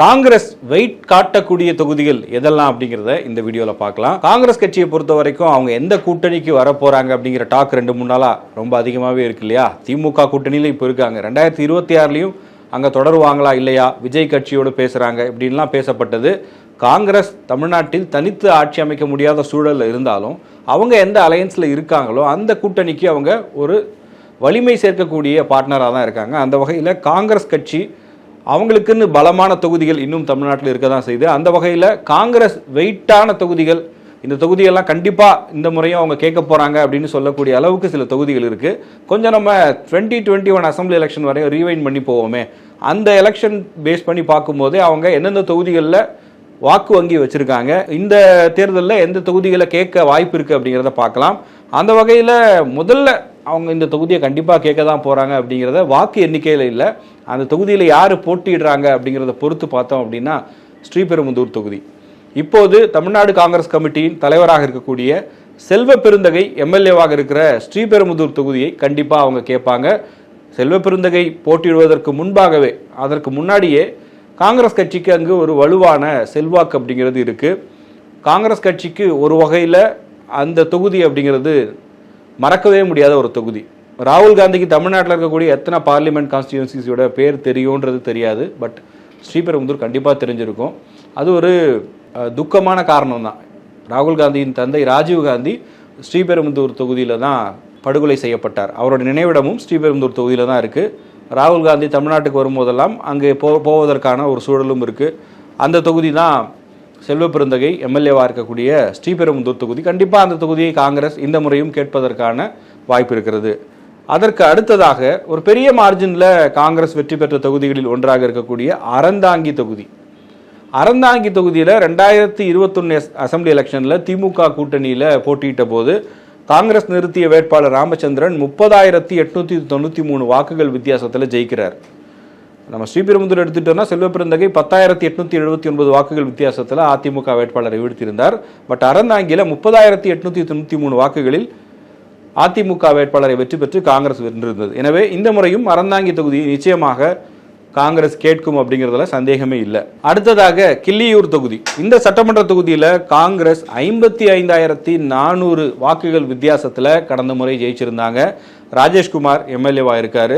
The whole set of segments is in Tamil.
காங்கிரஸ் வெயிட் காட்டக்கூடிய தொகுதிகள் எதெல்லாம் அப்படிங்கிறத இந்த வீடியோவில் பார்க்கலாம். காங்கிரஸ் கட்சியை பொறுத்த வரைக்கும் அவங்க எந்த கூட்டணிக்கு வர போகிறாங்க அப்படிங்கிற டாக் ரெண்டு மூணு நாளாக ரொம்ப அதிகமாகவே இருக்கு இல்லையா? திமுக கூட்டணியில இப்போ இருக்காங்க. ரெண்டாயிரத்தி இருபத்தி ஆறுலையும் அங்கே தொடருவாங்களா இல்லையா? விஜய் கட்சியோடு பேசுகிறாங்க இப்படின்லாம் பேசப்பட்டது. காங்கிரஸ் தமிழ்நாட்டில் தனித்து ஆட்சி அமைக்க முடியாத சூழல் இருந்தாலும் அவங்க எந்த அலையன்ஸில் இருக்காங்களோ அந்த கூட்டணிக்கு அவங்க ஒரு வலிமை சேர்க்கக்கூடிய பார்ட்னராக தான் இருக்காங்க. அந்த வகையில் காங்கிரஸ் கட்சி அவங்களுக்குன்னு பலமான தொகுதிகள் இன்னும் தமிழ்நாட்டில் இருக்க தான் செய்யுது. அந்த வகையில் காங்கிரஸ் வெயிட்டான தொகுதிகள் இந்த தொகுதியெல்லாம் கண்டிப்பாக இந்த முறையும் அவங்க கேட்க போகிறாங்க அப்படின்னு சொல்லக்கூடிய அளவுக்கு சில தொகுதிகள் இருக்குது கொஞ்சம் நம்ம twenty twenty one assembly election வரையும் ரீவைண்ட் பண்ணி போவோமே. அந்த எலெக்ஷன் பேஸ் பண்ணி பார்க்கும்போதே அவங்க எந்தெந்த தொகுதிகளில் வாக்கு வங்கி வச்சுருக்காங்க இந்த தேர்தலில் எந்த தொகுதிகளை கேட்க வாய்ப்பு இருக்குது அப்படிங்கிறத பார்க்கலாம். அந்த வகையில் முதல்ல அவங்க இந்த தொகுதியை கண்டிப்பாக கேட்க தான் போகிறாங்க அப்படிங்கிறத வாக்கு எண்ணிக்கையில் இல்லை. அந்த தொகுதியில் யார் போட்டியிடுறாங்க அப்படிங்கிறத பொறுத்து பார்த்தோம் அப்படின்னா ஸ்ரீபெரும்புதூர் தொகுதி. இப்போது தமிழ்நாடு காங்கிரஸ் கமிட்டியின் தலைவராக இருக்கக்கூடிய செல்வ பெருந்தகை எம்எல்ஏவாக இருக்கிற ஸ்ரீபெரும்புதூர் தொகுதியை கண்டிப்பாக அவங்க கேட்பாங்க. செல்வ பெருந்தகை போட்டியிடுவதற்கு முன்பாகவே அதற்கு முன்னாடியே காங்கிரஸ் கட்சிக்கு அங்கு ஒரு வலுவான செல்வாக்கு அப்படிங்கிறது இருக்குது காங்கிரஸ் கட்சிக்கு ஒரு வகையில் அந்த தொகுதி அப்படிங்கிறது மறக்கவே முடியாத ஒரு தொகுதி. ராகுல் காந்திக்கு தமிழ்நாட்டில் இருக்கக்கூடிய எத்தனை பார்லிமெண்ட் கான்ஸ்டியூன்சிஸோட பேர் தெரியுன்றது தெரியாது பட் ஸ்ரீபெரும்புதூர் கண்டிப்பாக தெரிஞ்சிருக்கும். அது ஒரு துக்கமான காரணம் தான் ராகுல் காந்தியின் தந்தை ராஜீவ் காந்தி ஸ்ரீபெரும்புதூர் தொகுதியில் தான் படுகொலை செய்யப்பட்டார். அவரோட நினைவிடமும் ஸ்ரீபெரும்புதூர் தொகுதியில் தான் இருக்குது ராகுல் காந்தி தமிழ்நாட்டுக்கு வரும்போதெல்லாம் அங்கே போ போவதற்கான ஒரு சூழலும் இருக்குது அந்த தொகுதி தான் செல்வ பெருந்தகை எம்எல்ஏவாக இருக்கக்கூடிய ஸ்ரீபெரும்புதூர் தொகுதி. கண்டிப்பாக அந்த தொகுதியை காங்கிரஸ் இந்த முறையும் கேட்பதற்கான வாய்ப்பு இருக்கிறது. அதற்கு அடுத்ததாக ஒரு பெரிய மார்ஜினில் காங்கிரஸ் வெற்றி பெற்ற தொகுதிகளில் ஒன்றாக இருக்கக்கூடிய அறந்தாங்கி தொகுதி. அறந்தாங்கி தொகுதியில் ரெண்டாயிரத்தி இருபத்தொன்னு அசம்பிளி எலெக்ஷனில் திமுக கூட்டணியில் போட்டியிட்ட போது காங்கிரஸ் நிறுத்திய வேட்பாளர் ராமச்சந்திரன் முப்பதாயிரத்தி எட்நூற்றி தொண்ணூற்றி மூணு வாக்குகள் வித்தியாசத்தில் ஜெயிக்கிறார். நம்ம ஸ்ரீபெரும்புதூர் எடுத்துட்டோம்னா செல்வப்பிறந்தகை பத்தாயிரத்தி எட்நூத்தி எழுபத்தி ஒன்பது வாக்குகள் வித்தியாசத்தில் அதிமுக வேட்பாளரை வீழ்த்தியிருந்தார். பட் அறந்தாங்கியில் முப்பதாயிரத்தி எட்நூத்தி தொண்ணூற்றி மூணு வாக்குகளில் அதிமுக வேட்பாளரை வெற்றி பெற்று காங்கிரஸ் வென்றிருந்தது. எனவே இந்த முறையும் அறந்தாங்கி தொகுதி நிச்சயமாக காங்கிரஸ் கேட்கும் அப்படிங்கிறதுல சந்தேகமே இல்லை. அடுத்ததாக கிள்ளியூர் தொகுதி. இந்த சட்டமன்ற தொகுதியில் காங்கிரஸ் ஐம்பத்தி ஐந்தாயிரத்தி நானூறு வாக்குகள் வித்தியாசத்தில் கடந்த முறை ஜெயிச்சிருந்தாங்க. ராஜேஷ்குமார் எம்எல்ஏவாக இருக்காரு.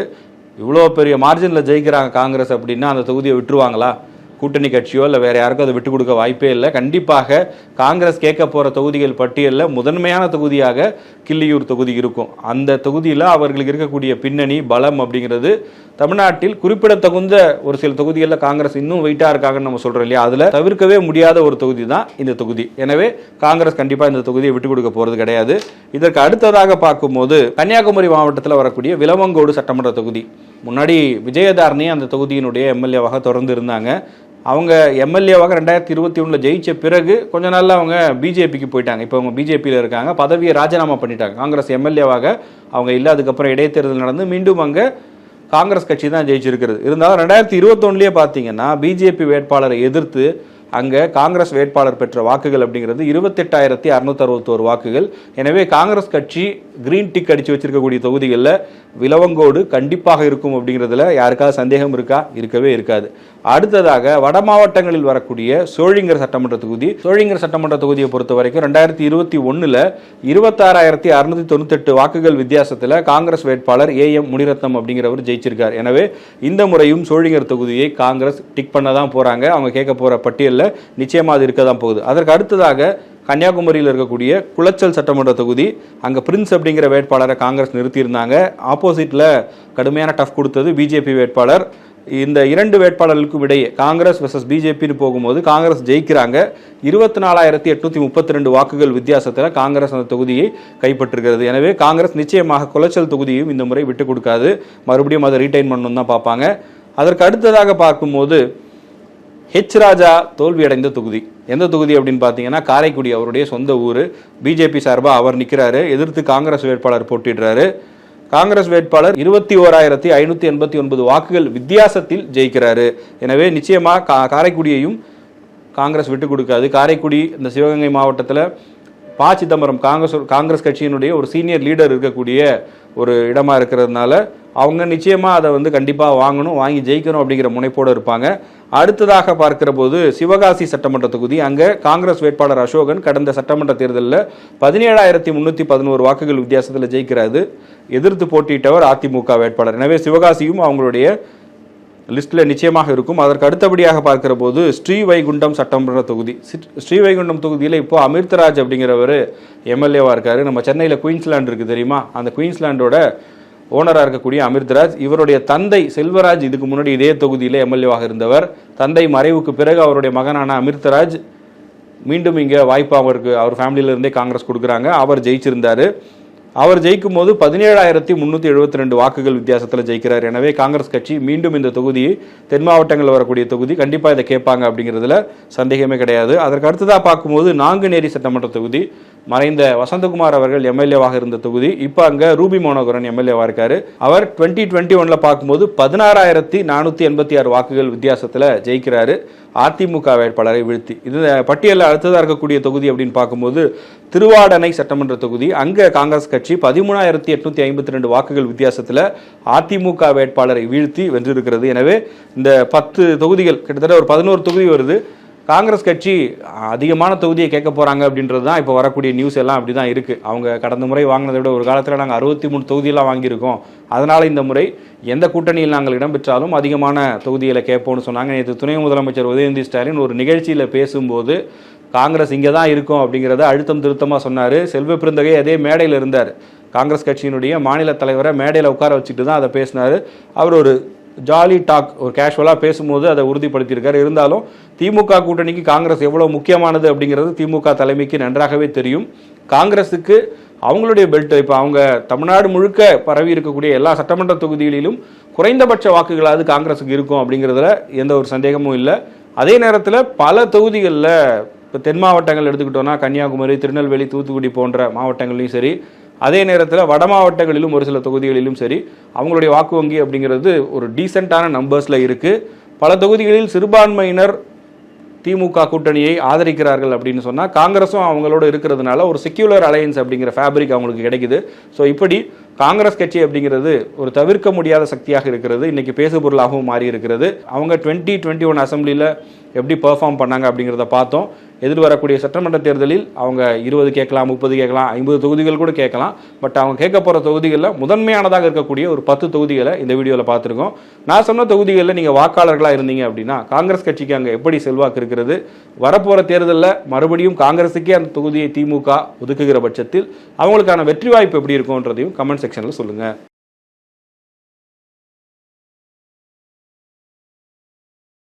இவ்வளோ பெரிய மார்ஜினில் ஜெயிக்கிறாங்க காங்கிரஸ் அப்படின்னா அந்த தொகுதியை விட்டுருவாங்களா? கூட்டணி கட்சியோ இல்லை வேறு யாருக்கும் அதை விட்டு கொடுக்க வாய்ப்பே இல்லை. கண்டிப்பாக காங்கிரஸ் கேட்க போகிற தொகுதிகள் பட்டியலில் முதன்மையான தொகுதியாக கிள்ளியூர் தொகுதி இருக்கும். அந்த தொகுதியில் அவர்களுக்கு இருக்கக்கூடிய பின்னணி பலம் அப்படிங்கிறது தமிழ்நாட்டில் குறிப்பிடத்தகுந்த ஒரு சில தொகுதிகளில் காங்கிரஸ் இன்னும் வெயிட்டாக இருக்காங்கன்னு நம்ம சொல்கிறோம் இல்லையா? அதில் தவிர்க்கவே முடியாத ஒரு தொகுதி தான் இந்த தொகுதி. எனவே காங்கிரஸ் கண்டிப்பாக இந்த தொகுதியை விட்டு கொடுக்க போகிறது கிடையாது. இதற்கு அடுத்ததாக பார்க்கும்போது கன்னியாகுமரி மாவட்டத்தில் வரக்கூடிய விலவங்கோடு சட்டமன்ற தொகுதி. முன்னாடி விஜயதாரணி அந்த தொகுதியினுடைய எம்எல்ஏவாக தொடர்ந்து இருந்தாங்க அவங்க எம்எல்ஏவாக ரெண்டாயிரத்தி இருபத்தி ஒன்றில் ஜெயிச்ச பிறகு கொஞ்ச நாளில் அவங்க பிஜேபிக்கு போயிட்டாங்க. இப்போ அவங்க பிஜேபியில் இருக்காங்க. பதவியை ராஜினாமா பண்ணிட்டாங்க. காங்கிரஸ் எம்எல்ஏவாக அவங்க இல்லை அதுக்கப்புறம் இடைத்தேர்தல் நடந்து மீண்டும் அங்கே காங்கிரஸ் கட்சி தான் ஜெயிச்சிருக்கிறது. இருந்தாலும் ரெண்டாயிரத்தி இருபத்தொன்னுலேயே பார்த்தீங்கன்னா பிஜேபி வேட்பாளரை எதிர்த்து அங்கே காங்கிரஸ் வேட்பாளர் பெற்ற வாக்குகள் அப்படிங்கிறது இருபத்தெட்டாயிரத்தி அறுநூத்தி அறுபத்தோரு வாக்குகள். எனவே காங்கிரஸ் கட்சி கிரீன் டிக் அடித்து வச்சிருக்கக்கூடிய தொகுதிகளில் விலவங்கோடு கண்டிப்பாக இருக்கும் அப்படிங்கிறதுல யாருக்காவது சந்தேகம் இருக்கா? இருக்கவே இருக்காது. அடுத்ததாக வட மாவட்டங்களில் வரக்கூடிய சோழிங்கர் சட்டமன்ற தொகுதி. சோழிங்கர் சட்டமன்ற தொகுதியை பொறுத்த வரைக்கும் ரெண்டாயிரத்தி இருபத்தி ஒன்றில் இருபத்தாறாயிரத்தி அறுநூத்தி தொண்ணூத்தெட்டு வாக்குகள் வித்தியாசத்தில் காங்கிரஸ் வேட்பாளர் ஏ எம் முனிரத்னம் அப்படிங்கிறவர் ஜெயிச்சிருக்கார். எனவே இந்த முறையும் சோழிங்கர் தொகுதியை காங்கிரஸ் டிக் பண்ண தான் போகிறாங்க அவங்க கேட்க போகிற பட்டியலில் நிச்சயமாக அது இருக்க தான் போகுது. அதற்கு அடுத்ததாக கன்னியாகுமரியில் இருக்கக்கூடிய குளச்சல் சட்டமன்ற தொகுதி அங்கே பிரின்ஸ் அப்படிங்கிற வேட்பாளரை காங்கிரஸ் நிறுத்தியிருந்தாங்க. ஆப்போசிட்டில் கடுமையான டஃப் கொடுத்தது பிஜேபி வேட்பாளர். இந்த இரண்டு வேட்பாளர்களுக்கும் இடையே காங்கிரஸ் வெர்சஸ் பிஜேபின்னு போகும்போது காங்கிரஸ் ஜெயிக்கிறாங்க. இருபத்தி நாலாயிரத்தி எட்நூத்தி முப்பத்தி ரெண்டு வாக்குகள் வித்தியாசத்தில் காங்கிரஸ் அந்த தொகுதியை கைப்பற்றுகிறது எனவே காங்கிரஸ் நிச்சயமாக குளச்சல் தொகுதியும் இந்த முறை விட்டு கொடுக்காது. மறுபடியும் அதை ரீடைன் பண்ணணும் தான் பார்ப்பாங்க. அதற்கு அடுத்ததாக பார்க்கும்போது ஹெச் ராஜா தோல்வியடைந்த தொகுதி. எந்த தொகுதி அப்படின்னு பார்த்தீங்கன்னா காரைக்குடி அவருடைய சொந்த ஊர். பிஜேபி சார்பாக அவர் நிற்கிறாரு எதிர்த்து காங்கிரஸ் வேட்பாளர் போட்டிடுறாரு காங்கிரஸ் வேட்பாளர் இருபத்தி ஓராயிரத்தி ஐநூற்றி எண்பத்தி ஒன்பது வாக்குகள் வித்தியாசத்தில் ஜெயிக்கிறாரு. எனவே நிச்சயமாக கா காரைக்குடியையும் காங்கிரஸ் விட்டு கொடுக்காது. காரைக்குடி இந்த சிவகங்கை மாவட்டத்தில் ப. சிதம்பரம் காங்கிரஸ் காங்கிரஸ் கட்சியினுடைய ஒரு சீனியர் லீடர் இருக்கக்கூடிய ஒரு இடமா இருக்கிறதுனால அவங்க நிச்சயமாக அதை வந்து கண்டிப்பாக வாங்கணும் வாங்கி ஜெயிக்கணும் அப்படிங்கிற முனைப்போடு இருப்பாங்க. அடுத்ததாக பார்க்கிற போது சிவகாசி சட்டமன்ற தொகுதி. அங்கே காங்கிரஸ் வேட்பாளர் அசோகன் கடந்த சட்டமன்ற தேர்தலில் பதினேழாயிரத்தி முந்நூற்றி பதினோரு வாக்குகள் வித்தியாசத்தில் ஜெயிக்கிறாரு. எதிர்த்து போட்டியிட்டவர் அதிமுக வேட்பாளர். எனவே சிவகாசியும் அவங்களுடைய லிஸ்ட்டில் நிச்சயமாக இருக்கும். அதற்கு அடுத்தபடியாக பார்க்கிற போது ஸ்ரீவைகுண்டம் சட்டமன்ற தொகுதி. ஸ்ரீவைகுண்டம் தொகுதியில் இப்போ அமிர்தராஜ் அப்படிங்கிறவர் எம்எல்ஏவாக இருக்காரு. நம்ம சென்னையில் குயின்ஸ்லாண்டு இருக்குது தெரியுமா? அந்த குயின்ஸ்லாண்டோட ஓனராக இருக்கக்கூடிய அமிர்தராஜ் இவருடைய தந்தை செல்வராஜ் இதுக்கு முன்னாடி இதே தொகுதியில் எம்எல்ஏவாக இருந்தவர். தந்தை மறைவுக்கு பிறகு அவருடைய மகனான அமிர்தராஜ் மீண்டும் இங்கே வாய்ப்பு அவருக்கு அவர் ஃபேமிலியிலிருந்தே காங்கிரஸ் கொடுக்குறாங்க. அவர் ஜெயிச்சிருந்தார். அவர் ஜெயிக்கும் போது பதினேழாயிரத்தி முந்நூற்றி எழுபத்தி ரெண்டு வாக்குகள் வித்தியாசத்தில் ஜெயிக்கிறார். எனவே காங்கிரஸ் கட்சி மீண்டும் இந்த தொகுதியை தென் மாவட்டங்களில் வரக்கூடிய தொகுதி கண்டிப்பாக இதை கேட்பாங்க அப்படிங்கிறதுல சந்தேகமே கிடையாது. அதற்கு அடுத்ததாக பார்க்கும்போது நாங்குநேரி சட்டமன்ற தொகுதி. மறைந்த வசந்தகுமார் அவர்கள் எம்எல்ஏவாக இருந்த தொகுதி. இப்போ அங்கே ரூபி மனோகரன் எம்எல்ஏவாக இருக்காரு. அவர் டுவெண்ட்டி டுவெண்ட்டி ஒன்ல பார்க்கும்போது பதினாறாயிரத்தி நானூற்றி எண்பத்தி ஆறு வாக்குகள் வித்தியாசத்தில் ஜெயிக்கிறாரு. அதிமுக வேட்பாளரை வீழ்த்தி. இது பட்டியலில் அடுத்ததாக இருக்கக்கூடிய தொகுதி அப்படின்னு பார்க்கும்போது திருவாடனை சட்டமன்ற தொகுதி. அங்கே காங்கிரஸ் கட்சி பதிமூணாயிரத்தி எட்நூற்றி ஐம்பத்தி ரெண்டு வாக்குகள் வித்தியாசத்தில் அதிமுக வேட்பாளரை வீழ்த்தி வென்றிருக்கிறது. எனவே இந்த பத்து தொகுதிகள் கிட்டத்தட்ட ஒரு பதினோரு தொகுதி வருது. காங்கிரஸ் கட்சி அதிகமான தொகுதியை கேட்க போகிறாங்க அப்படின்றது தான் இப்போ வரக்கூடிய நியூஸ் எல்லாம் அப்படி தான் இருக்குது அவங்க கடந்த முறை வாங்கினதை விட ஒரு காலத்தில் நாங்கள் அறுபத்தி மூணு தொகுதியெல்லாம் வாங்கியிருக்கோம். அதனால் இந்த முறை எந்த கூட்டணியில் நாங்கள் இடம்பெற்றாலும் அதிகமான தொகுதிகளை கேட்போம்னு சொன்னாங்க. நேற்று துணை முதலமைச்சர் உதயநிதி ஸ்டாலின் ஒரு நிகழ்ச்சியில் பேசும்போது காங்கிரஸ் இங்கே தான் இருக்கும் அப்படிங்கிறத அழுத்தம் திருத்தமாக சொன்னார். செல்வ பிறந்தகை அதே மேடையில் இருந்தார். காங்கிரஸ் கட்சியினுடைய மாநில தலைவரை மேடையில் உட்கார வச்சுட்டு தான் அதை பேசினார். அவர் ஒரு ஜாலி டாக் ஒரு கேஷுவலாக பேசும்போது அதை உறுதிப்படுத்தியிருக்காரு. இருந்தாலும் திமுக கூட்டணிக்கு காங்கிரஸ் எவ்வளோ முக்கியமானது அப்படிங்கிறது திமுக தலைமைக்கு நன்றாகவே தெரியும். காங்கிரஸுக்கு அவங்களுடைய பெல்ட் இப்போ அவங்க தமிழ்நாடு முழுக்க பரவி இருக்கக்கூடிய எல்லா சட்டமன்ற தொகுதிகளிலும் குறைந்தபட்ச வாக்குகளாவது காங்கிரஸுக்கு இருக்கும் அப்படிங்கிறதுல எந்த ஒரு சந்தேகமும் இல்லை. அதே நேரத்தில் பல தொகுதிகளில் இப்போ தென் மாவட்டங்கள் எடுத்துக்கிட்டோன்னா கன்னியாகுமரி திருநெல்வேலி தூத்துக்குடி போன்ற மாவட்டங்கள்லையும் சரி அதே நேரத்தில் வட மாவட்டங்களிலும் ஒரு சில தொகுதிகளிலும் சரி அவங்களுடைய வாக்கு வங்கி அப்படிங்கிறது ஒரு டீசெண்டான நம்பர்ஸில் இருக்குது பல தொகுதிகளில் சிறுபான்மையினர் திமுக கூட்டணியை ஆதரிக்கிறார்கள் அப்படின்னு சொன்னால் காங்கிரஸும் அவங்களோட இருக்கிறதுனால ஒரு செக்யூலர் அலையன்ஸ் அப்படிங்கிற ஃபேப்ரிக் அவங்களுக்கு கிடைக்குது. ஸோ இப்படி காங்கிரஸ் கட்சி அப்படிங்கிறது ஒரு தவிர்க்க முடியாத சக்தியாக இருக்கிறது. இன்னைக்கு பேசுபொருளாகவும் மாறி இருக்கிறது அவங்க டுவெண்ட்டி டுவெண்ட்டி ஒன் அசம்பிளியில் எப்படி பெர்ஃபார்ம் பண்ணாங்க அப்படிங்கிறத பார்த்தோம். எதிர்வரக்கூடிய சட்டமன்ற தேர்தலில் அவங்க இருபது கேட்கலாம் முப்பது கேட்கலாம் ஐம்பது தொகுதிகள் கூட கேட்கலாம். பட் அவங்க கேட்க போகிற தொகுதிகளில் முதன்மையானதாக இருக்கக்கூடிய ஒரு பத்து தொகுதிகளை இந்த வீடியோவில் பார்த்துருக்கோம். நான் சொன்ன தொகுதிகளில் நீங்கள் வாக்காளர்களாக இருந்தீங்க அப்படின்னா காங்கிரஸ் கட்சிக்கு அங்கே எப்படி செல்வாக்கு இருக்கிறது? வரப்போகிற தேர்தலில் மறுபடியும் காங்கிரஸுக்கே அந்த தொகுதியை திமுக ஒதுக்குகிற பட்சத்தில் அவங்களுக்கான வெற்றி வாய்ப்பு எப்படி இருக்கும்ன்றதையும் கமெண்ட்ஸ் செக்ஷனில் சொல்லுங்கள்